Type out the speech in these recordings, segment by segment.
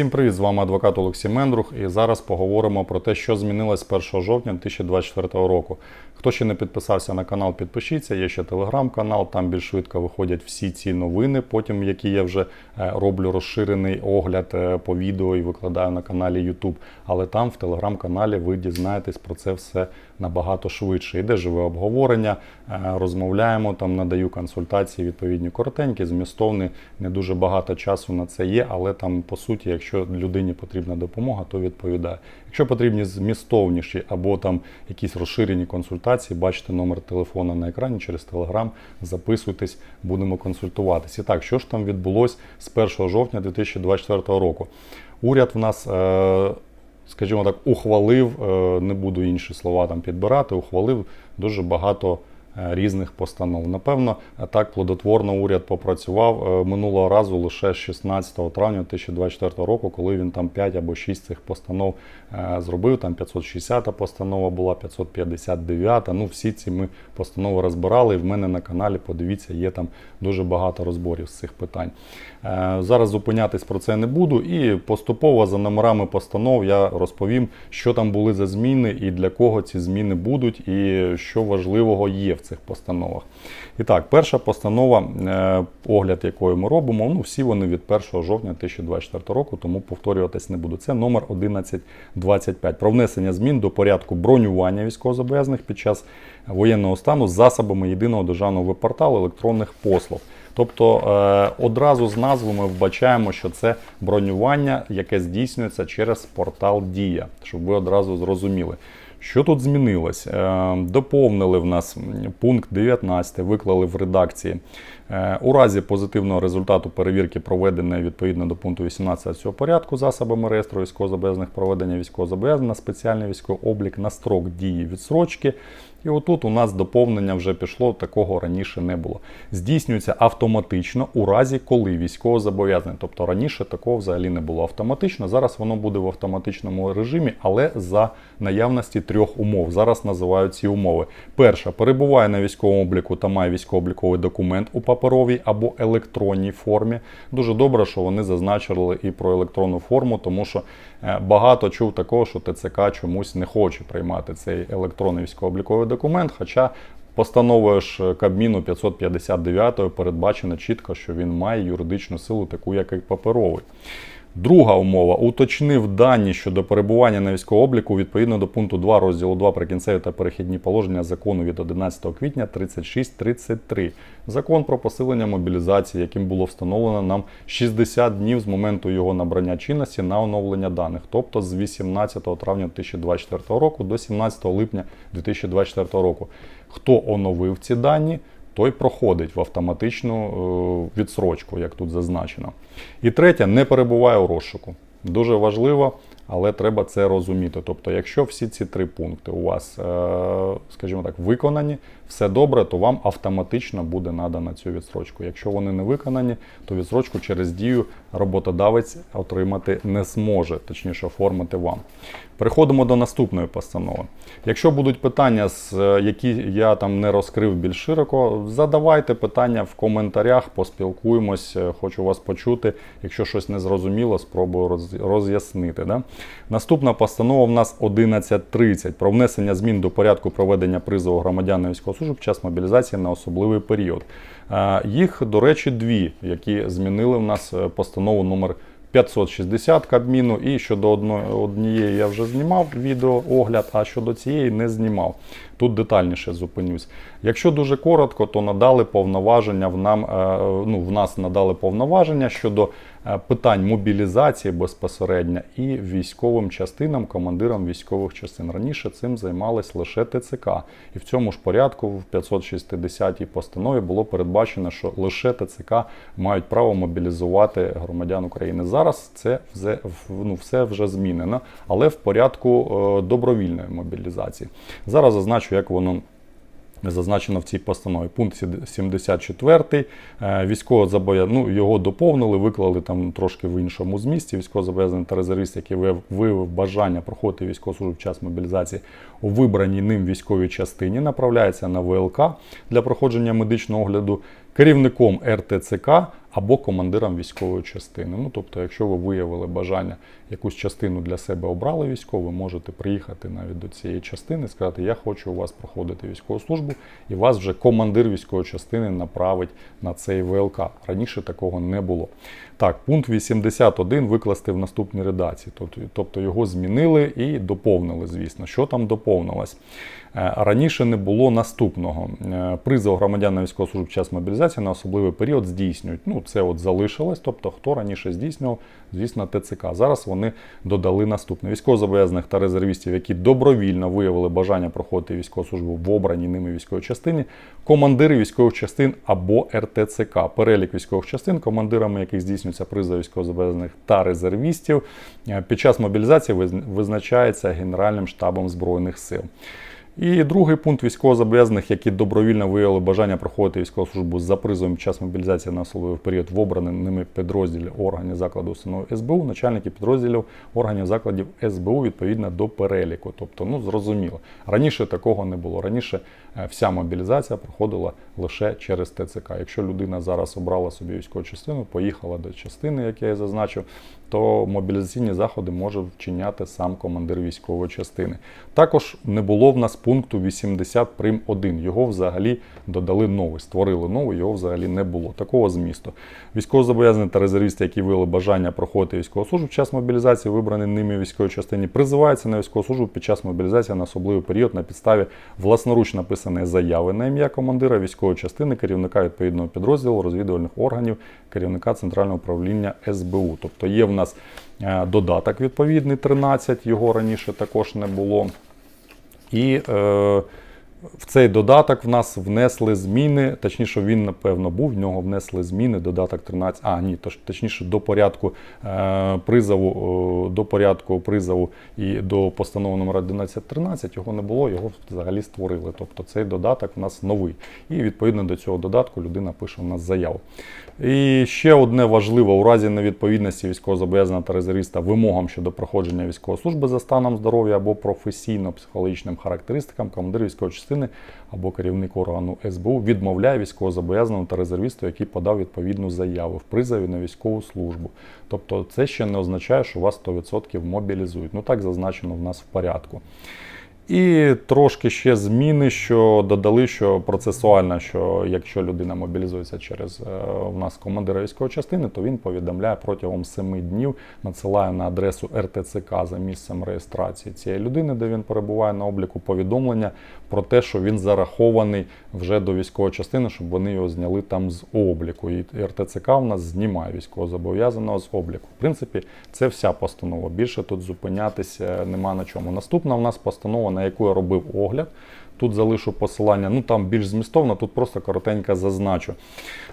Всім привіт! З вами адвокат Олексій Мендрух. І зараз поговоримо про те, що змінилось з 1 жовтня 2024 року. Хто ще не підписався на канал, підпишіться. Є ще телеграм-канал, там більш швидко виходять всі ці новини, потім які я вже е, роблю розширений огляд е, по відео і викладаю на каналі YouTube. Але там в телеграм-каналі ви дізнаєтесь про це все набагато швидше. Іде живе обговорення, е, розмовляємо, там надаю консультації відповідні коротенькі, змістовні. Не дуже багато часу на це є, але там по суті, якщо людині потрібна допомога, то відповідає. Якщо потрібні змістовніші або там якісь розширені консультації, бачите номер телефона на екрані через Телеграм, записуйтесь, будемо консультуватись. І так, що ж там відбулось з 1 жовтня 2024 року? Уряд в нас. Е- Скажімо так, ухвалив, е, не буду інші слова там підбирати, ухвалив дуже багато різних постанов. Напевно, так плодотворно уряд попрацював е, минулого разу лише 16 травня 2024 року, коли він там 5 або 6 цих постанов е, зробив. Там 560 постанова була, 559. Ну, всі ці ми постанови розбирали. І в мене на каналі, подивіться, є там дуже багато розборів з цих питань. Е, Зараз зупинятись про це не буду. І поступово за номерами постанов я розповім, що там були за зміни і для кого ці зміни будуть, і що важливого є в цих постановах. І так, перша постанова, е, огляд якої ми робимо, ну всі вони від 1 жовтня 2024 року, тому повторюватись не буду. Це номер 1125 про внесення змін до порядку бронювання військовозобов'язаних під час воєнного стану з засобами єдиного державного веб-порталу електронних послуг. Тобто е, одразу з назви ми вбачаємо, що це бронювання, яке здійснюється через портал Дія, щоб ви одразу зрозуміли. Що тут змінилось? Е, Доповнили в нас пункт 19, виклали в редакції. Е, У разі позитивного результату перевірки, проведеної відповідно до пункту 18 цього порядку, засобами реєстру військовозобов'язаних проведення військовозобов'язань на спеціальний військовий облік на строк дії відсрочки. І отут у нас доповнення вже пішло, такого раніше не було. Здійснюється автоматично у разі, коли військовозобов'язаний. Тобто раніше такого взагалі не було автоматично. Зараз воно буде в автоматичному режимі, але за наявності трьох умов. Зараз називають ці умови. Перша перебуває на військовому обліку та має військово-обліковий документ у паперовій або електронній формі. Дуже добре, що вони зазначили і про електронну форму, тому що е, багато чув такого, що ТЦК чомусь не хоче приймати цей електронний військово-обліковий документ. Хоча постановою ж Кабміну 559 передбачено чітко, що він має юридичну силу, таку як і паперовий. Друга умова уточнив дані щодо перебування на військовому обліку відповідно до пункту 2 розділу 2 прикінцеві та перехідні положення закону від 11 квітня 3633. Закон про посилення мобілізації, яким було встановлено нам 60 днів з моменту його набрання чинності на оновлення даних, тобто з 18 травня 2024 року до 17 липня 2024 року. Хто оновив ці дані? Той проходить в автоматичну е, відсрочку, як тут зазначено. І третє, не перебуває у розшуку. Дуже важливо, але треба це розуміти. Тобто, якщо всі ці три пункти у вас, е, скажімо так, виконані, все добре, то вам автоматично буде надана цю відсрочку. Якщо вони не виконані, то відсрочку через дію роботодавець отримати не зможе, точніше оформити вам. Переходимо до наступної постанови. Якщо будуть питання, які я там не розкрив більш широко, задавайте питання в коментарях, поспілкуємось, хочу вас почути. Якщо щось не зрозуміло, спробую роз'яснити. Да? Наступна постанова в нас 11.30 про внесення змін до порядку проведення призову громадян на військову службу під час мобілізації на особливий період. Їх, до речі, дві, які змінили в нас постанову номер 560 Кабміну, і щодо однієї я вже знімав відео огляд, а щодо цієї не знімав. Тут детальніше зупинюсь. Якщо дуже коротко, то надали повноваження в нам, ну, в нас надали повноваження щодо питань мобілізації безпосередньо і військовим частинам, командирам військових частин. Раніше цим займалась лише ТЦК. І в цьому ж порядку в 560 постанові було передбачено, що лише ТЦК мають право мобілізувати громадян України. Зараз це все, ну, все вже змінено, але в порядку добровільної мобілізації. Зараз зазначу, як воно. Зазначено в цій постанові. Пункт 74. Військово ну, його доповнили, виклали там трошки в іншому змісті. Військовозобов'язаний та резервіст, який виявив бажання проходити військову службу в час мобілізації у вибраній ним військовій частині, направляється на ВЛК для проходження медичного огляду керівником РТЦК або командирам військової частини. Ну, тобто, якщо ви виявили бажання якусь частину для себе обрали військову, ви можете приїхати навіть до цієї частини, сказати, я хочу у вас проходити військову службу, і вас вже командир військової частини направить на цей ВЛК. Раніше такого не було. Так, пункт 81 викласти в наступній редакції. Тобто- його змінили і доповнили, звісно. Що там доповнилось? Е, Раніше не було наступного. Е, Призов громадян на військову службу час мобілізації на особливий період здійснюють. Ну, це от залишилось. Тобто, хто раніше здійснював, звісно, ТЦК. Зараз вони додали наступне: військовозобов'язаних та резервістів, які добровільно виявили бажання проходити військову службу в обраній ними військовій частині, командири військових частин або РТЦК. Перелік військових частин, командирами яких здійснюється призов військовозобов'язаних та резервістів, е, під час мобілізації виз- визначається Генеральним штабом Збройних сил. І другий пункт військовозобов'язаних, які добровільно виявили бажання проходити військову службу за призовом час мобілізації на особливий період в обраних ними підрозділі органів закладу установи СБУ, начальники підрозділів органів закладів СБУ відповідно до переліку. Тобто, ну зрозуміло, раніше такого не було. Раніше е, вся мобілізація проходила лише через ТЦК. Якщо людина зараз обрала собі військову частину, поїхала до частини, як я і зазначив, то мобілізаційні заходи може вчиняти сам командир військової частини. Також не було в нас пункту 80 прим 1. Його взагалі додали новий, створили новий, його взагалі не було. Такого змісту. Військовозобов'язані та резервісти, які виявили бажання проходити військову службу під час мобілізації, вибрані ними військовій частині, призиваються на військову службу під час мобілізації на особливий період на підставі власноруч написаної заяви на ім'я командира військової частини, керівника відповідного підрозділу, розвідувальних органів, керівника центрального управління СБУ. Тобто є в нас е, додаток відповідний 13, його раніше також не було. І е, в цей додаток в нас внесли зміни, точніше, він, напевно, був, в нього внесли зміни, додаток 13, а ні, точніше, до порядку е, призову, до порядку призову і до постанови номер 1113 його не було, його взагалі створили. Тобто цей додаток в нас новий. І відповідно до цього додатку людина пише у нас заяву. І ще одне важливе у разі невідповідності військовозобов'язаного та резервіста вимогам щодо проходження військової служби за станом здоров'я або професійно-психологічним характеристикам, командир військової частини або керівник органу СБУ відмовляє військовозобов'язаному та резервісту, який подав відповідну заяву в призові на військову службу. Тобто це ще не означає, що вас 100% мобілізують. Ну так зазначено в нас в порядку. І трошки ще зміни, що додали, що процесуально, що якщо людина мобілізується через е, в нас командира військової частини, то він повідомляє протягом 7 днів, надсилає на адресу РТЦК за місцем реєстрації цієї людини, де він перебуває на обліку, повідомлення про те, що він зарахований вже до військової частини, щоб вони його зняли там з обліку. І РТЦК в нас знімає військовозобов'язаного з обліку. В принципі, це вся постанова. Більше тут зупинятися нема на чому. Наступна в нас постанова, на яку я робив огляд. Тут залишу посилання, ну там більш змістовно, тут просто коротенько зазначу.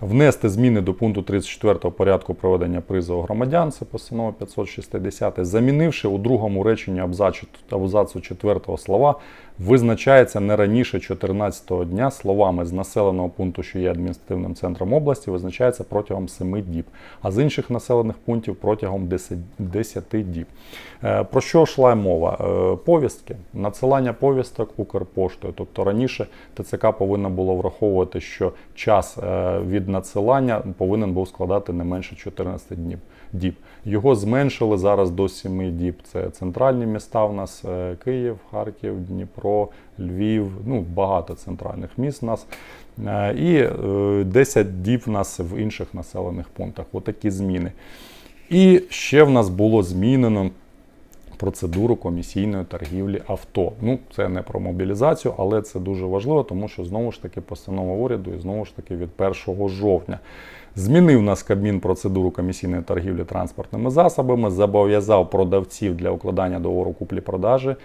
Внести зміни до пункту 34 порядку проведення призову громадян, це постанова 560, замінивши у другому реченні абзацу, абзацу 4 слова, визначається не раніше 14 дня словами з населеного пункту, що є адміністративним центром області, визначається протягом 7 діб, а з інших населених пунктів протягом 10, 10 діб. Е, Про що йшла мова? Е, Повістки, надсилання повісток Укрпоштою. Тобто раніше ТЦК повинно було враховувати, що час е, від надсилання повинен був складати не менше 14 днів. Діб. Його зменшили зараз до 7 діб. Це центральні міста у нас Київ, Харків, Дніпро, Львів, ну багато центральних міст у нас. Е, І е, 10 діб у нас в інших населених пунктах. Отакі зміни. І ще в нас було змінено процедуру комісійної торгівлі авто. Ну, це не про мобілізацію, але це дуже важливо, тому що знову ж таки постанова уряду і знову ж таки від 1 жовтня. Змінив нас Кабмін процедуру комісійної торгівлі транспортними засобами, зобов'язав продавців для укладання договору куплі-продажі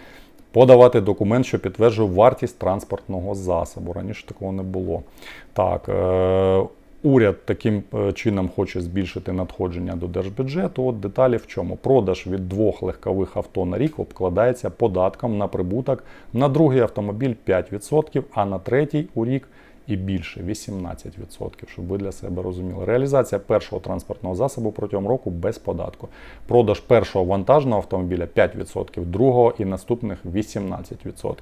подавати документ, що підтверджує вартість транспортного засобу. Раніше такого не було. Так, е- уряд таким е, чином хоче збільшити надходження до держбюджету. От деталі в чому? Продаж від двох легкових авто на рік обкладається податком на прибуток на другий автомобіль 5%, а на третій у рік і більше 18%, щоб ви для себе розуміли. Реалізація першого транспортного засобу протягом року без податку. Продаж першого вантажного автомобіля 5%, другого і наступних 18%.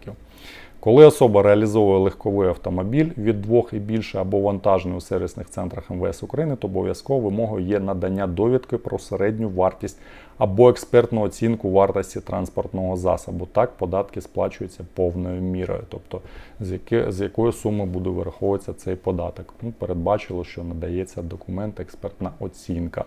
Коли особа реалізовує легковий автомобіль від двох і більше або вантажний у сервісних центрах МВС України, то обов'язково вимогою є надання довідки про середню вартість або експертну оцінку вартості транспортного засобу. Так, податки сплачуються повною мірою, тобто з, яки, з якої суми буде вираховуватися цей податок. Ну, передбачило, що надається документ експертна оцінка.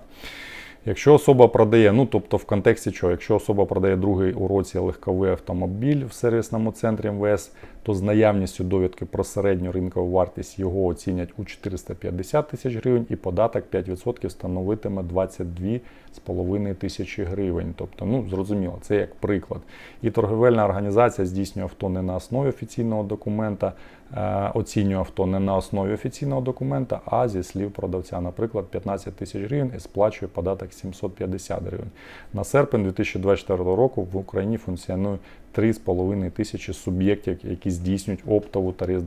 Якщо особа продає, ну тобто в контексті чого, якщо особа продає другий у році легковий автомобіль в сервісному центрі МВС, то з наявністю довідки про середню ринкову вартість його оцінять у 450 тисяч гривень і податок 5% становитиме 22,5 тисячі гривень. Тобто, ну зрозуміло, це як приклад. І торговельна організація здійснює авто не на основі офіційного документа, оцінює авто не на основі офіційного документа, а зі слів продавця, наприклад, 15 тисяч гривень і сплачує податок 750 гривень. На серпень 2024 року в Україні функціонує 3,5 тисячі суб'єктів, які здійснюють оптову та е,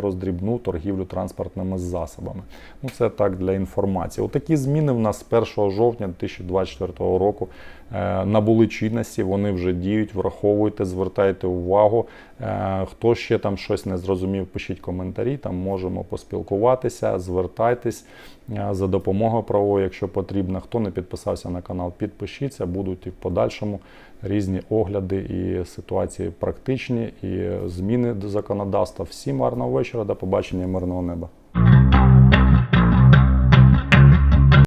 роздрібну торгівлю транспортними засобами. Ну, це так для інформації. Отакі зміни в нас з 1 жовтня 2024 року е, набули чинності, вони вже діють. Враховуйте, звертайте увагу. Е, Хто ще там щось не зрозумів, пишіть коментарі, там можемо поспілкуватися, звертайтесь е, за допомогою правовою, якщо потрібно. Хто не підписався на канал, підпишіться, будуть і в подальшому різні огляди і ситуації практичні, і зміни до законодавства. Всім гарного вечора, до побачення, мирного неба.